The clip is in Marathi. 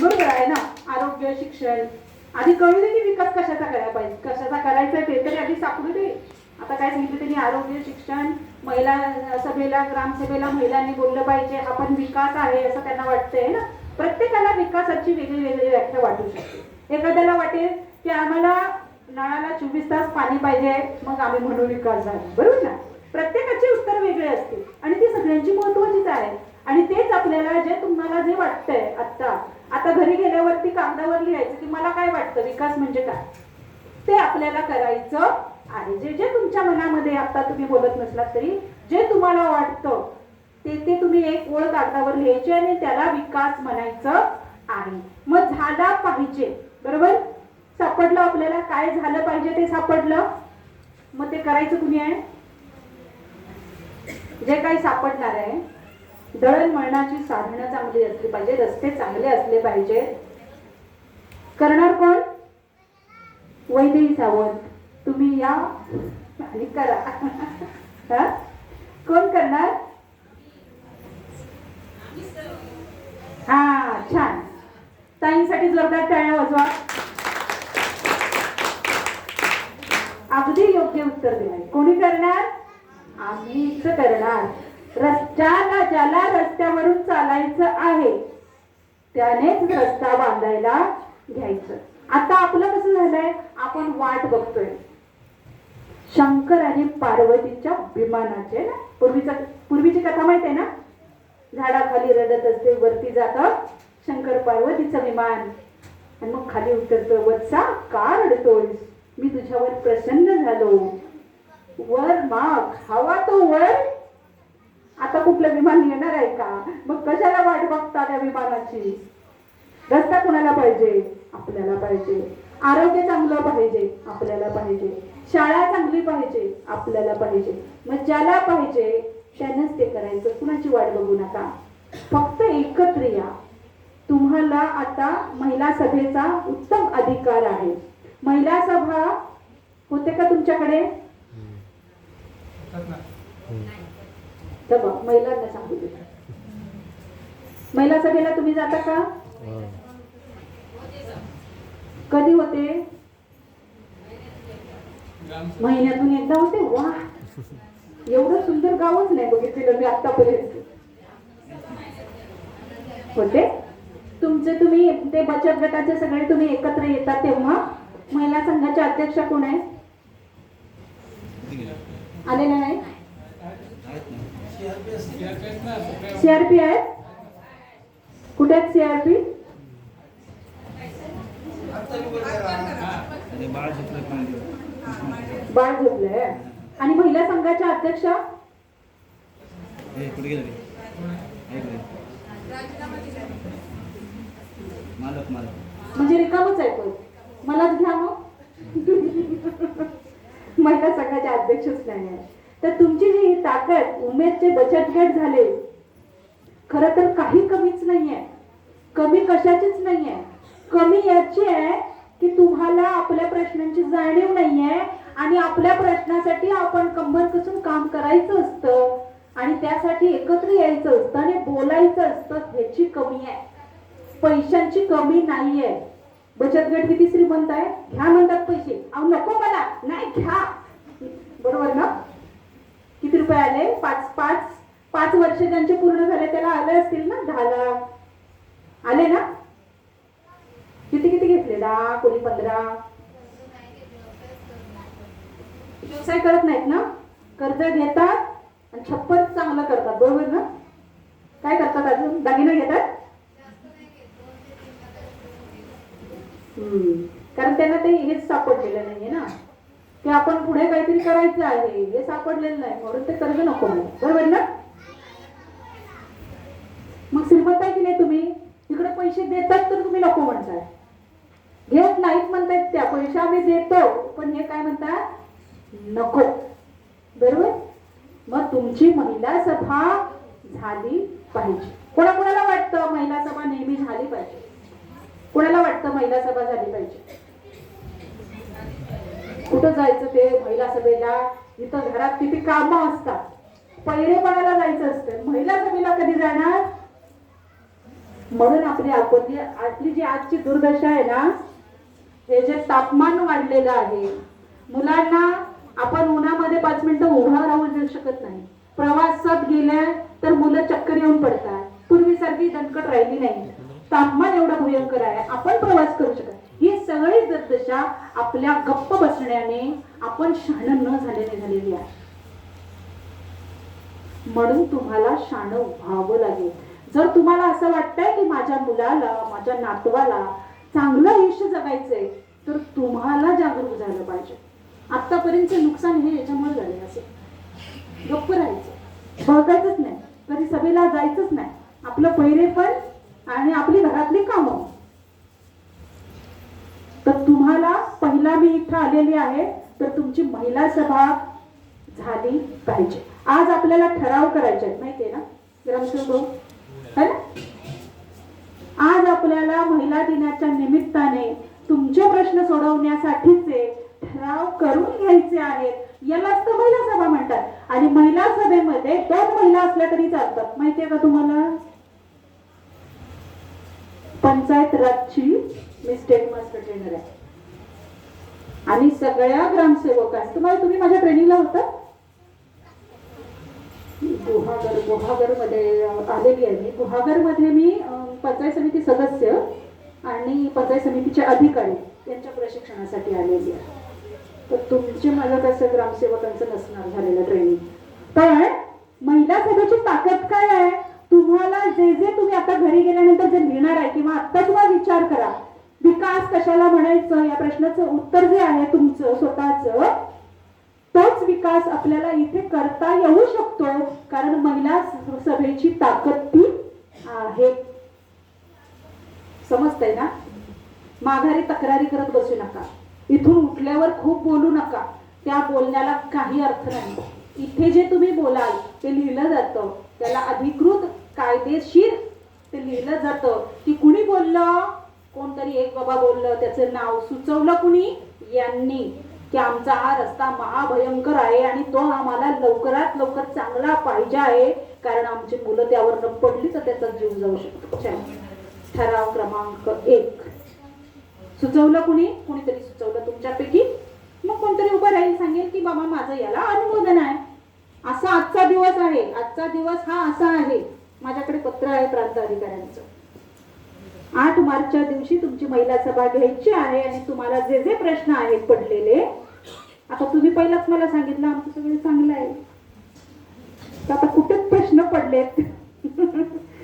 बरोबर आहे ना? आरोग्य शिक्षण आधी कळू दे की विकास कशाचा करायला पाहिजे? कशाचा करायचा आहे ते तरी आधी सापडू दे. आता काय सांगितलं त्यांनी? आरोग्य शिक्षण महिला सभेला ग्रामसभेला महिलांनी बोललं पाहिजे. हा पण विकास आहे असं त्यांना वाटतंय ना? प्रत्येकाला विकासाची वेगळी वेगळी व्याख्या वाटू शकते. एखाद्याला वाटेल की आम्हाला नळाला चोवीस तास पाणी पाहिजे मग आम्ही म्हणू विकास झाला. बरोबर ना? प्रत्येकाची उत्तर वेगळे असतील आणि ती सगळ्यांची महत्वाचीच आहे. आणि तेच आपल्याला जे तुम्हाला जे वाटतंय आता आता घरी गेल्यावरती कागदावर लिहायचं की मला काय वाटतं? विकास म्हणजे काय? ते आपल्याला करायचं आहे. जे जे तुमच्या मनामध्ये आता तुम्ही बोलत नसलात तरी जे तुम्हाला वाटतं ते ते तुम्ही एक ओळ कागदावर लिहायचे आणि त्याला विकास म्हणायचं आहे. मग झाला पाहिजे. बरोबर? सापडलं आपल्याला? काय झालं पाहिजे ते सापडलं? मग ते करायचं तुम्ही आहे? जे काही सापडणार आहे दळणवळणाची साधनं चांगली असली पाहिजे रस्ते चांगले असले पाहिजे. करणार कोण? वैदेही सावंत. तुम्ही या आणि करा. कोण करणार? हा छान. त्यानेच रस्ता बांधायला घ्यायचं. आता आपलं कसं झालंय? आपण वाट बघतोय. शंकर आणि पार्वतीच्या विमानाचे ना? पूर्वीचा पूर्वीची कथा माहिती आहे ना? झाडाखाली रडत असते वरती जात शंकर पार्वतीचं विमान. आणि मग खाली उतरतो वत्सा का रडतोय मी तुझ्यावर प्रसन्न झालो. वर माग हवा तो वर आता कुठलं विमान येणार आहे का? मग कशाला वाट बघता त्या विमानाची? रस्ता कोणाला पाहिजे? आपल्याला पाहिजे. आरोग्य चांगलं पाहिजे आपल्याला पाहिजे. शाळा चांगली पाहिजे आपल्याला पाहिजे. मग ज्याला पाहिजे त्यानंच ते करायचं. कुणाची वाट बघू नका. फक्त एकत्र या. तुम्हाला आता महिला सभेचा उत्तम अधिकार आहे. महिला सभा होते का तुमच्याकडे? तर बघ महिलांना सांगू दे. महिला सभेला तुम्ही जाता का? कधी होते? महिन्यातून एकदा होते? वा. एवढं सुंदर गावच नाही बघितलेलं मी आतापर्यंत होते? तुमचे तुम्ही ते बचत गटाचे सगळे तुम्ही एकत्र येतात तेव्हा? महिला संघाच्या अध्यक्षा कोण आहे आलेल्या नाही सीआरपी आहे कुठे आहेत सीआरपी बाळ झोपलं आणि महिला संघाच्या अध्यक्षा? म्हणजे रिकामच आहे पण मलाच घ्या मग. महिला संघाच्या अध्यक्षच नाही आहे. तर तुमची जी ताकद उमेदचे बचत गट झाले खर तर काही कमीच नाहीये. कमी कशाचीच नाहीये. कमी याची आहे की तुम्हाला आपल्या प्रश्नांची जाणीव नाहीये आणि आपल्या प्रश्नासाठी आपण कंबर कसून काम करायचं असतं आणि त्यासाठी एकत्र यायचं असतं आणि बोलायचं असतं ह्याची कमी आहे. पैशांची कमी नाहीये. बचत गट किती श्रीमंत आहे? घ्या म्हणतात पैसे. अहो नको मला. नाही घ्या. बरोबर ना? किती रुपये आले? पाच पाच. पाच वर्ष त्यांचे पूर्ण झाले त्याला आले असतील ना? दहा लाख. आले ना? किती किती घेतले? दहा कोणी पंधरा? व्यवसाय करत नाहीत ना? कर्ज घेतात आणि छप्पत चांगलं करतात बरोबर ना? काय करतात अजून? दागिने घेतात? कारण त्यांना ते हेच सापडलेलं नाहीये ना? की आपण पुढे काहीतरी करायचं आहे हे सापडलेलं नाही म्हणून ते कर्ज नको बरोबर ना? मग श्रीमंत आहे की नाही तुम्ही? तिकडे पैसे देतात तर तुम्ही नको म्हणताय. घेत नाहीत म्हणतायत त्या पैसे आम्ही देतो पण हे काय म्हणतात? नको. बरोबर? मग तुमची महिला सभा झाली पाहिजे. कोणाकोणाला वाटतं महिला सभा नेहमी झाली पाहिजे? कोणाला वाटतं महिला सभा झाली पाहिजे? कुठं जायचं ते महिला सभेला? इथं घरात किती कामं असतात. पहिरेपणाला जायचं असतं. महिला सभेला कधी जाणार? म्हणून आपली आपली आपली जी आजची दुर्दशा आहे ना हे जे तापमान वाढलेलं आहे मुलांना आपण उन्हामध्ये पाच मिनिटं उभा राहू देऊ शकत नाही. प्रवासात गेल्या तर मुलं चक्कर येऊन पडतात. पूर्वीसारखी दणकट राहिली नाही. तापमान एवढं भयंकर आहे. आपण प्रवास करू शकत ही सगळी दुर्दशा आपल्या गप्प बसण्याने आपण शहाण न झाल्याने झालेली आहे. म्हणून तुम्हाला शाण व्हावं लागेल. जर तुम्हाला असं वाटतंय की माझ्या मुलाला माझ्या नातवाला चांगलं आयुष्य जगायचंय तर तुम्हाला जागरूक झालं पाहिजे. आतापर्यंत नुकसान हे याच्यामुळे झाले असे गप्प राहायचं. बघायचंच नाही. कधी सभेला जायचंच नाही. आपलं पहिरे पण आणि आपली घरातली कामं. तर तुम्हाला पहिला मी इथं आलेली आहे तर तुमची महिला सभा झाली पाहिजे. आज आपल्याला ठराव करायचे आहेत माहितीये ना? ग्रामसेवक भाऊ? आज आपल्याला महिला दिनाच्या निमित्ताने तुमचे प्रश्न सोडवण्यासाठीचे ठराव करून घ्यायचे आहेत. यालाच तर महिला सभा म्हणतात. आणि महिला सभेमध्ये दोन महिला असल्या तरी चालतात. माहितीये का तुम्हाला? पंचायत राजची मी स्टेट मास्टर ट्रेनर आहे. आणि सगळ्या ग्रामसेवकांस तुम्हाला तुम्ही माझ्या ट्रेनिंगला होतात गुहागर गुहागरमध्ये आलेली आहे मी. गुहागरमध्ये मी पंचायत समिती सदस्य आणि पंचायत समितीचे अधिकारी यांच्या प्रशिक्षणासाठी आलेली आहे. तर तुमचे माझं कसं ग्रामसेवकांचं नसणार झालेलं ट्रेनिंग पण महिला सभेची ताकद काय आहे? तुम्हाला जे जे तुम्ही आता घरी गेल्यानंतर जे लिहिणार आहे किंवा आता तुम्हाला विचार करा. विकास कशाला म्हणायचं? या प्रश्नाचं उत्तर जे आहे तुमचं स्वतःचं तोच विकास आपल्याला इथे करता येऊ शकतो. कारण महिला सभेची ताकद ती आहे. समजतंय ना? माघारी तक्रारी करत बसू नका. इथून उठल्यावर खूप बोलू नका. त्या बोलण्याला काही अर्थ नाही. इथे जे तुम्ही बोलाल ते लिहिलं जातं. त्याला अधिकृत कायदेशीर ते लिहिलं जातं. की कुणी बोललं? कोणतरी एक बाबा बोललं. त्याचं नाव सुचवलं कुणी? यांनी. की आमचा हा रस्ता महाभयंकर आहे आणि तो आम्हाला लवकरात लवकर चांगला पाहिजे आहे. कारण आमची मुलं त्यावर पडली तर त्याचा जीव जाऊ शकतो. ठराव क्रमांक एक. सुचवलं कुणी? कुणीतरी सुचवलं तुमच्यापैकी? मग कोणतरी उभं राहील सांगेल की बाबा माझं याला अनुमोदन आहे. असा आजचा दिवस आहे. आजचा दिवस हा असा आहे. माझ्याकडे पत्र आहे प्रांत अधिकाऱ्यांचं आठ मार्चच्या दिवशी तुमची महिला सभा घ्यायची आहे आणि तुम्हाला जे जे प्रश्न आहेत पडलेले आता तुम्ही पहिलाच मला सांगितलं आमचं सगळं चांगलं आहे. तर आता कुठेच प्रश्न पडलेत?